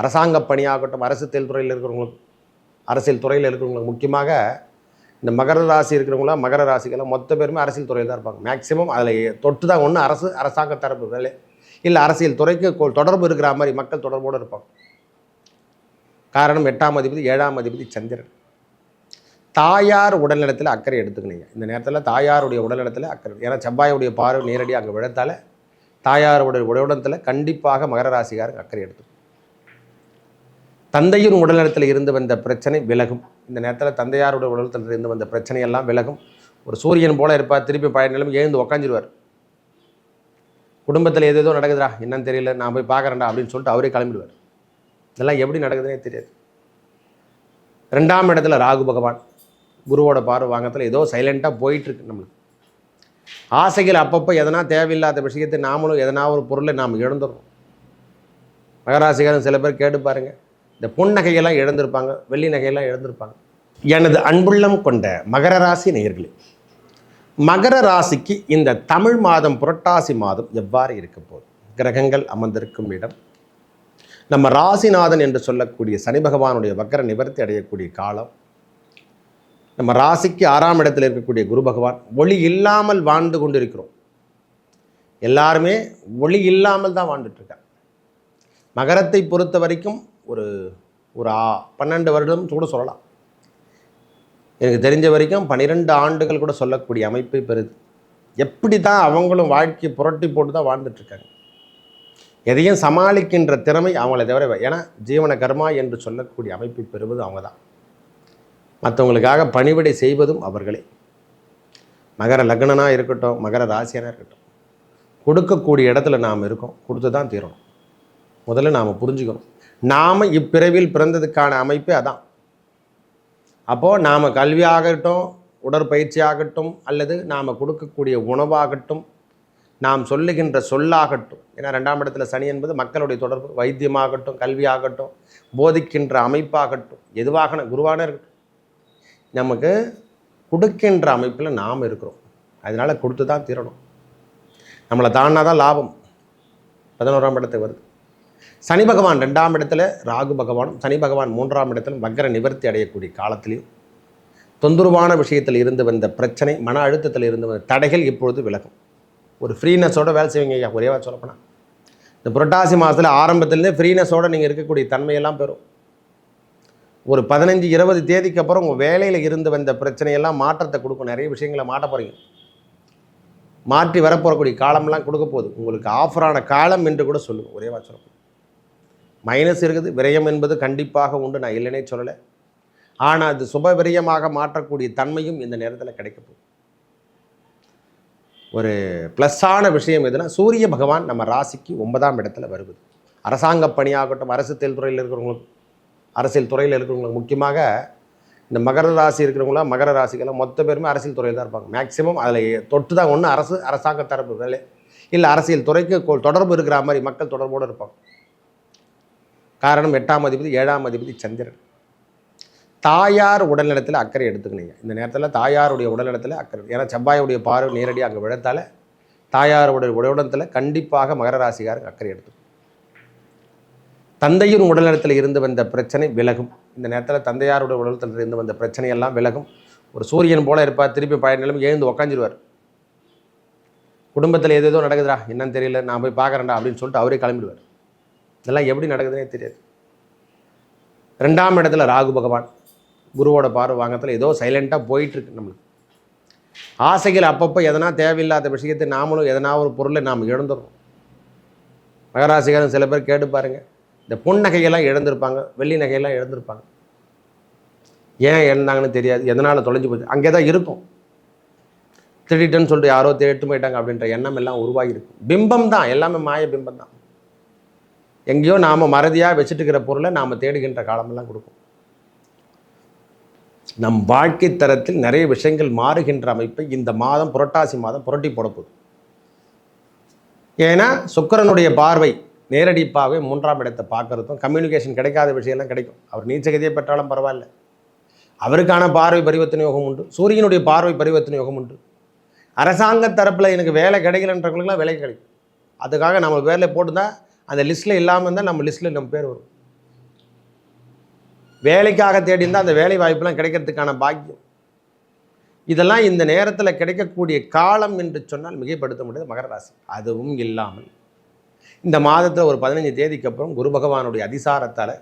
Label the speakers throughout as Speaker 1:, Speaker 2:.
Speaker 1: அரசாங்க பணியாகட்டும் அரசு துறையில் இருக்கிறவங்களுக்கு அரசியல் துறையில் இருக்கிறவங்களுக்கு முக்கியமாக இந்த மகர ராசி இருக்கிறவங்களாம் மகர ராசிக்கெல்லாம் மொத்த பேருமே அரசியல் துறையில் தான் இருப்பாங்க. மேக்ஸிமம் அதில் தொட்டு தான் ஒன்று அரசு அரசாங்க தரப்பு வேலை. இல்லை அரசியல் துறைக்கு தொடர்பு இருக்கிற மாதிரி மக்கள் தொடர்போடு இருப்பாங்க. காரணம் எட்டாம் அதிபதி ஏழாம் அதிபதி சந்திரன். தாயார் உடல்நலத்தில் அக்கறை எடுத்துக்கணுங்க. இந்த நேரத்தில் தாயாருடைய உடல்நலத்தில் அக்கறை ஏன்னா செவ்வாயுடைய பார்வை நேரடியாக அங்கே விழத்தால தாயாருடைய உடலத்தில் கண்டிப்பாக மகர ராசிக்காரங்க அக்கறை எடுத்துக்கணும். தந்தையின் உடல்நலத்தில் இருந்து வந்த பிரச்சனை விலகும். இந்த நேரத்தில் தந்தையாருடைய உடல்நலத்தில் இருந்து வந்த பிரச்சனையெல்லாம் விலகும். ஒரு சூரியன் போல இருப்பார் திருப்பி பழைய நிலைமை எழுந்து உக்காஞ்சிருவார் குடும்பத்தில் ஏதேதோ நடக்குதுடா என்னன்னு தெரியல நான் போய் பார்க்குறேன்டா அப்படின்னு சொல்லிட்டு அவரே கிளம்பிடுவார். இதெல்லாம் எப்படி நடக்குதுன்னே தெரியாது. ரெண்டாம் இடத்துல ராகு பகவான் குருவோட பார்வை வாங்கத்தில் ஏதோ சைலண்ட்டாக போயிட்டுருக்கு நம்மளுக்கு. ஆசைகள் அப்பப்போ எதனா தேவையில்லாத விஷயத்தை நாமளும் எதனா ஒரு பொருளை நாம் இழந்துடுறோம். மகராசிகாரன் சில பேர் கேட்டு பாருங்கள் இந்த பொன் நகையெல்லாம் இழந்திருப்பாங்க வெள்ளி நகையெல்லாம் இழந்திருப்பாங்க. எனது அன்புள்ளம் கொண்ட மகர ராசி நேயர்களே மகர ராசிக்கு இந்த தமிழ் மாதம் புரட்டாசி மாதம் எவ்வாறு இருக்க போகுது? கிரகங்கள் அமர்ந்திருக்கும் இடம். நம்ம ராசிநாதன் என்று சொல்லக்கூடிய சனி பகவானுடைய வக்கர நிவர்த்தி அடையக்கூடிய காலம். நம்ம ராசிக்கு ஆறாம் இடத்தில் இருக்கக்கூடிய குரு பகவான் ஒளி இல்லாமல் வாழ்ந்து கொண்டிருக்கிறோம். எல்லாருமே ஒளி இல்லாமல் தான் வாழ்ந்துட்டுருக்காங்க மகரத்தை பொறுத்த வரைக்கும் ஒரு ஒரு ஆ- பன்னெண்டு வருடம் கூட சொல்லலாம். எனக்கு தெரிஞ்ச வரைக்கும் பன்னிரெண்டு ஆண்டுகள் கூட சொல்லக்கூடிய அமைப்பு பெறுது. எப்படி தான் அவங்களும் வாழ்க்கையை புரட்டி போட்டு தான் வாழ்ந்துட்டுருக்காங்க எதையும் சமாளிக்கின்ற திறமை அவங்கள தவிர ஏன்னா ஜீவன கர்மா என்று சொல்லக்கூடிய அமைப்பை பெறுவது அவங்க தான். மற்றவங்களுக்காக பணிவிடை செய்வதும் அவர்களே. மகர லக்னனாக இருக்கட்டும் மகர ராசியனாக இருக்கட்டும். கொடுக்கக்கூடிய இடத்துல நாம் இருக்கோம் கொடுத்து தான் தீரணும். முதல்ல நாம் புரிஞ்சுக்கணும். நாம் இப்பிறவில் பிறந்ததுக்கான அமைப்பே அதான். அப்போது நாம் கல்வி ஆகட்டும் உடற்பயிற்சி ஆகட்டும் அல்லது நாம் கொடுக்கக்கூடிய உணவாகட்டும் நாம் சொல்லுகின்ற சொல்லாகட்டும் ஏன்னா ரெண்டாம் இடத்துல சனி என்பது மக்களுடைய தொடர்பு வைத்தியமாகட்டும் கல்வியாகட்டும் போதிக்கின்ற அமைப்பாகட்டும் எதுவாக குருவான இருக்கட்டும். நமக்கு கொடுக்கின்ற அமைப்பில் நாம் இருக்கிறோம். அதனால் கொடுத்து தான் தீரணும். நம்மளை தாண்டினா தான் லாபம். பதினோராம் இடத்துக்கு வருது. சனி பகவான் ரெண்டாம் இடத்துல ராகு பகவானும் சனி பகவான் மூன்றாம் இடத்திலும் வக்கர நிவர்த்தி அடையக்கூடிய காலத்திலையும் தொந்தரவான விஷயத்தில் இருந்து வந்த பிரச்சனை மன அழுத்தத்தில் இருந்து வந்த தடைகள் இப்பொழுது விலகும். ஒரு ஃப்ரீனஸோட வேலை செய்வீங்க ஐயா ஒரே சொல்லப்போனால் இந்த புரட்டாசி மாதத்தில் ஆரம்பத்துலேருந்தே ஃப்ரீனஸோட நீங்கள் இருக்கக்கூடிய தன்மையெல்லாம் பெறும். ஒரு பதினஞ்சு இருபது தேதிக்கு அப்புறம் உங்கள் வேலையில் இருந்து வந்த பிரச்சனையெல்லாம் மாற்றத்தை கொடுக்கும். நிறைய விஷயங்களை மாட்ட போகிறீங்க மாற்றி வரப்போகக்கூடிய காலம்லாம் கொடுக்க போகுது. உங்களுக்கு ஆஃபரான காலம் என்று கூட சொல்லுங்கள் ஒரே வார்த்தை மைனஸ் இருக்குது விரயம் என்பது கண்டிப்பாக உண்டு நான் இல்லைனே சொல்லலை. ஆனால் அது சுப விரயமாக மாற்றக்கூடிய தன்மையும் இந்த நேரத்தில் கிடைக்க ஒரு ப்ளஸ்ஸான விஷயம் எதுனா சூரிய பகவான் நம்ம ராசிக்கு ஒன்பதாம் இடத்துல வருவது. அரசாங்க பணியாகட்டும் அரசு துறையில் இருக்கிறவங்களுக்கு அரசியல் துறையில் இருக்கிறவங்களுக்கு முக்கியமாக இந்த மகர ராசி இருக்கிறவங்களாம் மகர ராசிக்கெல்லாம் மொத்த பேருமே அரசியல் துறையில் தான் இருப்பாங்க. மேக்ஸிமம் அதில் தொட்டு தான் ஒன்று அரசு அரசாங்க தரப்பு வேலை. இல்லை அரசியல் துறைக்கு தொடர்பு இருக்கிற மாதிரி மக்கள் தொடர்போடு இருப்பாங்க. காரணம் எட்டாம் அதிபதி ஏழாம் அதிபதி சந்திரன். தாயார் உடல்நலத்தில் அக்கறை எடுத்துக்கணுங்க. இந்த நேரத்தில் தாயாருடைய உடல்நலத்தில் அக்கறை. ஏன்னா செவ்வாயுடைய பார்வை நேரடியாக அங்கே விழத்தால் தாயாருடைய உடல்நலத்தில் கண்டிப்பாக மகர ராசிக்காரங்க அக்கறை எடுத்துக்கணும் தந்தையின் உடல்நலத்தில் இருந்து வந்த பிரச்சனை விலகும். இந்த நேரத்தில் தந்தையாருடைய உடல்நலத்தில் இருந்து வந்த பிரச்சனையெல்லாம் விலகும். ஒரு சூரியன் போல இருப்பார் திருப்பி பழைய நிலைமை எழுந்து உக்காஞ்சிருவார். குடும்பத்தில் எதோ நடக்குதுடா என்னன்னு தெரியல நான் போய் பார்க்குறேன்டா அப்படின்னு சொல்லிட்டு அவரே கிளம்பிடுவார். இதெல்லாம் எப்படி நடக்குதுன்னே தெரியாது. ரெண்டாம் இடத்துல ராகு பகவான் குருவோட பார்வை வாங்கத்தில் ஏதோ சைலண்ட்டாக போயிட்டுருக்கு நம்மளுக்கு. ஆசைகள் அப்பப்போ எதனா தேவையில்லாத விஷயத்தை நாமளும் எதனா ஒரு பொருளை நாம் இழந்துடுறோம். மகராசிகாரம் சில பேர் கேட்டு பாருங்கள் இந்த பொன் நகையெல்லாம் இழந்திருப்பாங்க வெள்ளி நகையெல்லாம் இழந்திருப்பாங்க. ஏன் இழந்தாங்கன்னு தெரியாது. எதனால் தொலைஞ்சு போச்சு? அங்கே தான் இருக்கும். திருடிட்டேன்னு சொல்லிட்டு யாரோ தேட்டு போயிட்டாங்க அப்படின்ற எண்ணம் எல்லாம் உருவாகி இருக்கும். பிம்பம் தான். எல்லாமே மாய பிம்பம் தான். எங்கேயோ நாம் மறதியாக வச்சுட்டு இருக்கிற பொருளை நாம் தேடுகின்ற காலமெல்லாம் கொடுக்கும். நம் வாழ்க்கை தரத்தில் நிறைய விஷயங்கள் மாறுகின்ற அமைப்பை இந்த மாதம் புரட்டாசி மாதம் புரட்டி போடப்போகுது ஏன்னா சுக்கிரனுடைய பார்வை நேரடி பார்வை மூன்றாம் இடத்தை பார்க்கறதும் கம்யூனிகேஷன் கிடைக்காத விஷயம்லாம் கிடைக்கும். அவர் நீச்சகதியை பெற்றாலும் பரவாயில்ல. அவருக்கான பார்வை பரிவர்த்தனை யோகம் உண்டு. சூரியனுடைய பார்வை பரிவர்த்தனை யோகம் உண்டு. அரசாங்க தரப்பில் எனக்கு வேலை கிடைக்கலன்றவங்களுக்குலாம் வேலை கிடைக்கும். அதுக்காக நம்ம வேலை போட்டுதான் அந்த லிஸ்ட்டில் இல்லாமல் இருந்தால் நம்ம லிஸ்ட்டில் நம்ம பேர் வரும். வேலைக்காக தேடி இருந்தால் அந்த வேலை வாய்ப்புலாம் கிடைக்கிறதுக்கான பாக்கியம். இதெல்லாம் இந்த நேரத்தில் கிடைக்கக்கூடிய காலம் என்று சொன்னால் மிகைப்படுத்த முடியாது மகர ராசி. அதுவும் இல்லாமல் இந்த மாதத்தில் ஒரு பதினஞ்சு தேதிக்கு அப்புறம் குரு பகவானுடைய அதிசாரத்தால்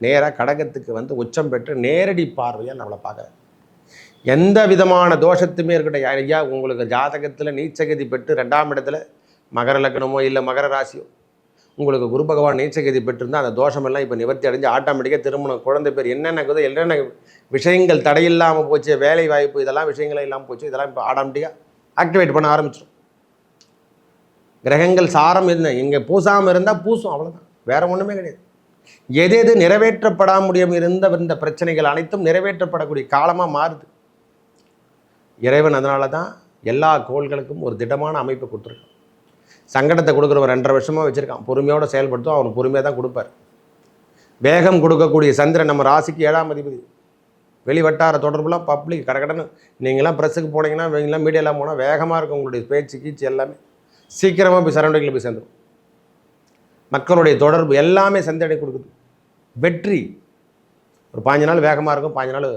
Speaker 1: நேராக கடகத்துக்கு வந்து உச்சம் பெற்று நேரடி பார்வையாக நம்மளை பார்க்க எந்த விதமான தோஷத்துமே இருக்கட்டும். ஐயா உங்களுக்கு ஜாதகத்தில் நீச்சகதி பெற்று ரெண்டாம் இடத்துல மகர லக்னமோ இல்லை மகர ராசியோ உங்களுக்கு குரு பகவான் நீச்சகதி பெற்றிருந்தால் அந்த தோஷமெல்லாம் இப்போ நிவர்த்தி அடைஞ்சு ஆட்டோமேட்டிக்காக திருமணம் குழந்தை பேர் என்னென்ன என்னென்ன விஷயங்கள் தடையில்லாமல் போச்சு வேலை வாய்ப்பு இதெல்லாம் விஷயங்கள் இல்லாமல் போச்சு இதெல்லாம் இப்போ ஆட்டோமேட்டிக்காக ஆக்டிவேட் பண்ண ஆரம்பிச்சிடும் கிரகங்கள் சாரம் என்ன? இங்கே பூசாமல் இருந்தால் பூசும் அவ்வளோதான் வேற ஒன்றுமே கிடையாது. எது எது நிறைவேற்றப்பட முடியும் இருந்த இருந்த பிரச்சனைகள் அனைத்தும் நிறைவேற்றப்படக்கூடிய காலமாக மாறுது. இறைவன் அதனால தான் எல்லா கோள்களுக்கும் ஒரு திடமான அமைப்பு கொடுத்துருக்கான். சங்கடத்தை கொடுக்குறவன் ரெண்டரை வருஷமாக வச்சுருக்கான். பொறுமையோடு செயல்படுத்தும் அவன் பொறுமையாக தான் கொடுப்பார். வேகம் கொடுக்கக்கூடிய சந்திரன் நம்ம ராசிக்கு ஏழாம் அதிபதி. வெளிவட்டார தொடர்புலாம் பப்ளிக் கடகடன்னு. நீங்களாம் ப்ரெஸ்ஸுக்கு போனீங்கன்னா இவங்கெல்லாம் மீடியாலாம் போனால் வேகமாக இருக்கும் உங்களுடைய பேச்சு கீச்சு எல்லாமே. சீக்கிரமாக போய் சரௌண்டிங்கில் போய் சேர்ந்துடும் மக்களுடைய தொடர்பு எல்லாமே சந்தடை கொடுக்குது. வெற்றி. ஒரு பாஞ்சு நாள் வேகமாக இருக்கும் பாஞ்சு நாள்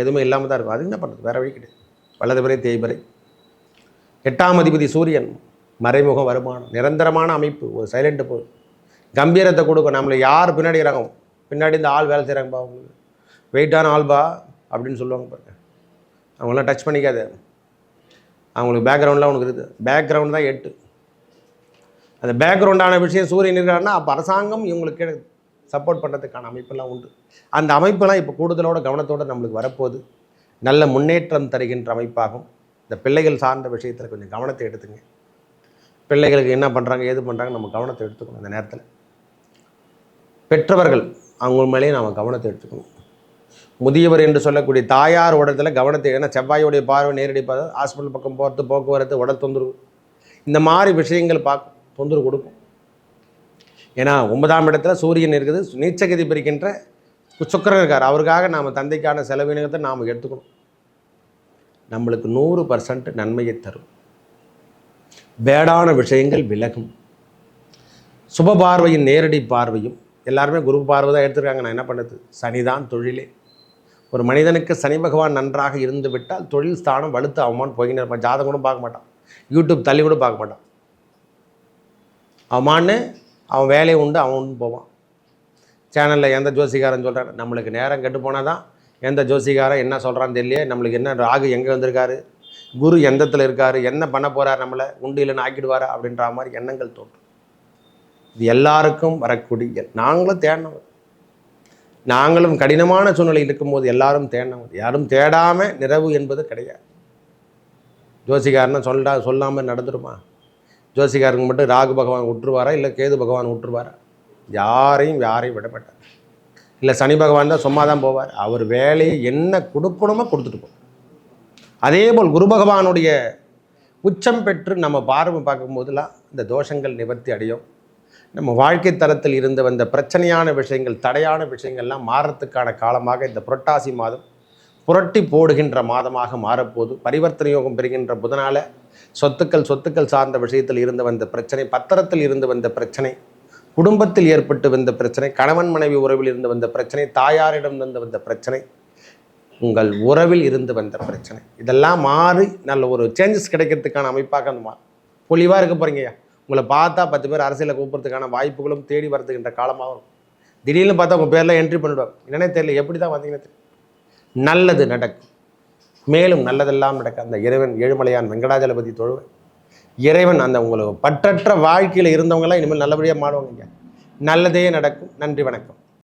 Speaker 1: எதுவுமே இல்லாமல் தான் இருக்கும். அது என்ன பண்ணுறது வேறு வழி கிடையாது. வலதுபறை தேய்பறை எட்டாம் அதிபதி சூரியன். மறைமுக வருமானம் நிரந்தரமான அமைப்பு ஒரு சைலண்ட் போ கம்பீரத்தை கொடுக்கும். நம்மளை யார் பின்னாடி இறங்கும்? பின்னாடி இந்த ஆள் வேலை செய்கிறாங்கப்பா அவங்களுக்கு வெயிட்டான ஆள்பா அப்படின்னு சொல்லுவாங்க பாருங்க. அவங்களாம் டச் பண்ணிக்காத. அவங்களுக்கு பேக்ரவுண்ட்லாம் உனக்கு இருக்குது. பேக்ரவுண்ட் தான் எட்டு. அந்த பேக்ரவுண்டான விஷயம் சூரியன் இருக்காருன்னா அப்போ அரசாங்கம் இவங்களுக்கு சப்போர்ட் பண்ணுறதுக்கான அமைப்பெல்லாம் உண்டு. அந்த அமைப்பெல்லாம் இப்போ கூடுதலோட கவனத்தோடு நம்மளுக்கு வரப்போகுது. நல்ல முன்னேற்றம் தருகின்ற அமைப்பாகும். இந்த பிள்ளைகள் சார்ந்த விஷயத்தில் கொஞ்சம் கவனத்தை எடுத்துங்க. பிள்ளைகளுக்கு என்ன பண்ணுறாங்க ஏது பண்ணுறாங்க நம்ம கவனத்தை எடுத்துக்கணும் அந்த நேரத்தில். பெற்றவர்கள் அவங்க மேலேயும் நம்ம கவனத்தை எடுத்துக்கணும். முதியவர் என்று சொல்லக்கூடிய தாயார் உடத்தில் கவனத்தை ஏன்னா செவ்வாயுடைய பார்வை நேரடி பார்த்து ஹாஸ்பிட்டல் பக்கம் போகிறது போக்குவரத்து உடல் தொந்தரவு இந்த மாதிரி விஷயங்கள் பார்க்கும் தொந்தரவு கொடுக்கும். ஏன்னா ஒன்பதாம் இடத்துல சூரியன் இருக்குது நீச்சகதி பிரிக்கின்ற சுக்கரன் இருக்கார். அவருக்காக நாம் தந்தைக்கான செலவினத்தை நாம் எடுத்துக்கணும். நம்மளுக்கு நூறு பர்சன்ட் நன்மையை தரும். பேடான விஷயங்கள் விலகும். சுப பார்வையின் நேரடி பார்வையும் எல்லாருமே குரு பார்வை தான் எடுத்துருக்காங்க. நான் என்ன பண்ணுறது சனிதான் தொழிலே. ஒரு மனிதனுக்கு சனி பகவான் நன்றாக இருந்து விட்டால் தொழில் ஸ்தானம் வலுத்து அவமான்னு போய்கின்னு இருப்பான். ஜாதகம் கூட பார்க்க மாட்டான். யூடியூப் தள்ளி கூட பார்க்க மாட்டான். அவமான்னு அவன் வேலையை உண்டு அவன் உண்டு போவான். சேனலில் எந்த ஜோசிகாரன் சொல்கிறான் நம்மளுக்கு நேரம் கெட்டு போனால் தான் எந்த ஜோசிகாரன் என்ன சொல்கிறான்னு தெரியல நம்மளுக்கு என்ன ராகு எங்கே வந்திருக்காரு? குரு எந்தத்தில் இருக்கார்? என்ன பண்ண போகிறார் நம்மளை? உண்டு இல்லைன்னு ஆக்கிடுவாரா? அப்படின்ற மாதிரி எண்ணங்கள் தோன்றும். இது எல்லாருக்கும் வரக்கூடிய நாங்களும் தேடினவர் நாங்களும் கடினமான சூழ்நிலை இருக்கும்போது எல்லாரும் தேடினவர் யாரும் தேடாமல் நிறைவு என்பது கிடையாது. ஜோசிகாரனை சொல்லா சொல்லாமல் நடந்துருமா? ஜோசிகாரங்க மட்டும் ராகு பகவான் விட்டுருவாரா இல்லை கேது பகவான் விட்டுருவாரா யாரையும் யாரையும் விட மாட்டார் இல்லை சனி பகவான் தான் சும்மா தான் போவார். அவர் வேலையை என்ன கொடுக்கணுமோ கொடுத்துட்டு போவார் அதேபோல் குரு பகவானுடைய உச்சம் பெற்று நம்ம பார்வை பார்க்கும்போதெல்லாம் இந்த தோஷங்கள் நிவர்த்தி அடையும். நம்ம வாழ்க்கை தரத்தில் இருந்து வந்த பிரச்சனையான விஷயங்கள் தடையான விஷயங்கள்லாம் மாறத்துக்கான காலமாக இந்த புரட்டாசி மாதம் புரட்டி போடுகின்ற மாதமாக மாறப்போது பரிவர்த்தனை யோகம் பெறுகின்ற புதனால சொத்துக்கள் சொத்துக்கள் சார்ந்த விஷயத்தில் இருந்து வந்த பிரச்சனை பத்திரத்தில் இருந்து வந்த பிரச்சனை குடும்பத்தில் ஏற்பட்டு வந்த பிரச்சனை கணவன் மனைவி உறவில் இருந்து வந்த பிரச்சனை தாயாரிடம் இருந்து வந்த பிரச்சனை உங்கள் உறவில் இருந்து வந்த பிரச்சனை. இதெல்லாம் மாறி நல்ல ஒரு சேஞ்சஸ் கிடைக்கிறதுக்கான அமைப்பாக அந்த மா பொலிவாக இருக்க போகிறீங்கய்யா உங்களை பார்த்தா பத்து பேர் அரசியலில் கூப்பிட்றதுக்கான வாய்ப்புகளும் தேடி வரதுக்கின்ற காலமாக இருக்கும். திடீர்னு பார்த்தா உங்கள் பேரில் என்ட்ரி பண்ணிவிடுவாங்க என்னன்னே தெரியல எப்படி தான் வந்தீங்கன்னு நல்லது நடக்கும். மேலும் நல்லதெல்லாம் நடக்க அந்த இறைவன் ஏழுமலையான் வெங்கடாஜலபதி தொழுவன் இறைவன் அந்த உங்களுக்கு பற்றற்ற வாழ்க்கையில் இருந்தவங்களாம் இனிமேல் நல்லபடியாக மாடுவாங்க நல்லதே நடக்கும். நன்றி வணக்கம்.